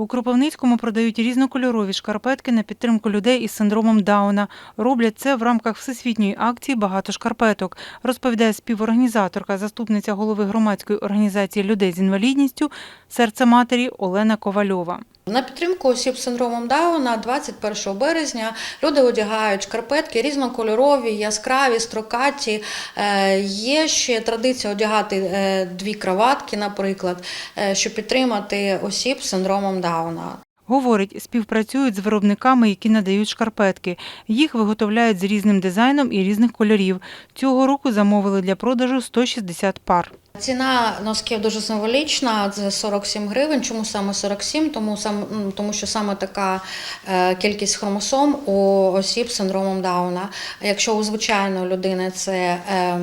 У Кропивницькому продають різнокольорові шкарпетки на підтримку людей із синдромом Дауна. Роблять це в рамках всесвітньої акції Багато шкарпеток, розповідає співорганізаторка, заступниця голови громадської організації людей з інвалідністю Серце матері Олена Ковальова. На підтримку осіб з синдромом Дауна 21 березня люди одягають шкарпетки різнокольорові, яскраві, строкаті. Е, Є ще традиція одягати е, дві краватки, наприклад, е, щоб підтримати осіб з синдромом Дауна. Говорить, співпрацюють з виробниками, які надають шкарпетки. Їх виготовляють з різним дизайном і різних кольорів. Цього року замовили для продажу 160 пар. Ціна носків дуже символічна, це 47 гривень. Чому саме 47? Тому, сам, тому що саме така е, кількість хромосом у осіб з синдромом Дауна. Якщо у звичайної людини це е,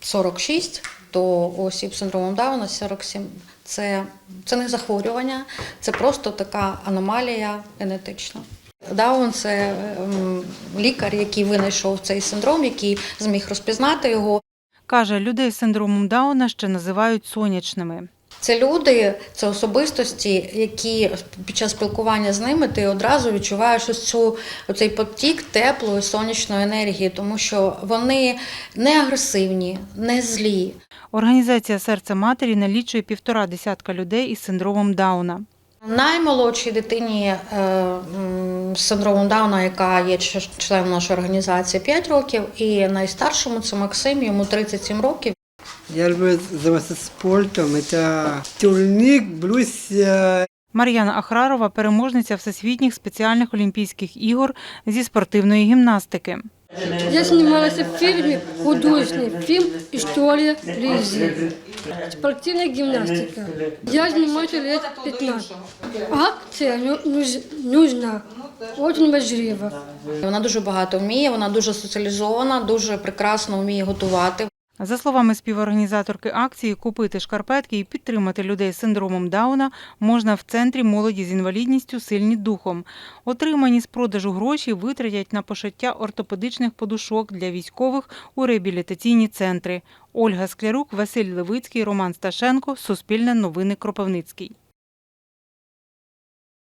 46, у осіб синдромом Дауна 47. Це, це не захворювання, це просто така аномалія генетична. Даун це ем, лікар, який винайшов цей синдром, який зміг розпізнати його. Каже, людей з синдромом Дауна ще називають сонячними. Це люди, це особистості, які під час спілкування з ними ти одразу відчуваєш ось цю оцей потік теплої сонячної енергії, тому що вони не агресивні, не злі. Організація Серце матері налічує півтора десятка людей із синдромом Дауна. Наймолодшій дитині е, з синдромом Дауна, яка є членом нашої організації 5 років, і найстаршому це Максим, йому 37 років. Я люблю займатися спортом. Це турнік, плюс е, Мар'яна Ахрарова переможниця всесвітніх спеціальних олімпійських ігор зі спортивної гімнастики. Я снималась в фильме, художественный фильм «История Лизы». Спортивная гимнастика. Я занимаюсь лет 15. Акция ну- нужна, очень важлива. Вона дуже багато вміє, вона дуже соціалізована, дуже прекрасно вміє готувати. За словами співорганізаторки акції, купити шкарпетки і підтримати людей з синдромом Дауна можна в центрі молоді з інвалідністю сильні духом. Отримані з продажу гроші витратять на пошиття ортопедичних подушок для військових у реабілітаційні центри. Ольга Склярук, Василь Левицький, Роман Сташенко. Суспільне новини Кропивницький.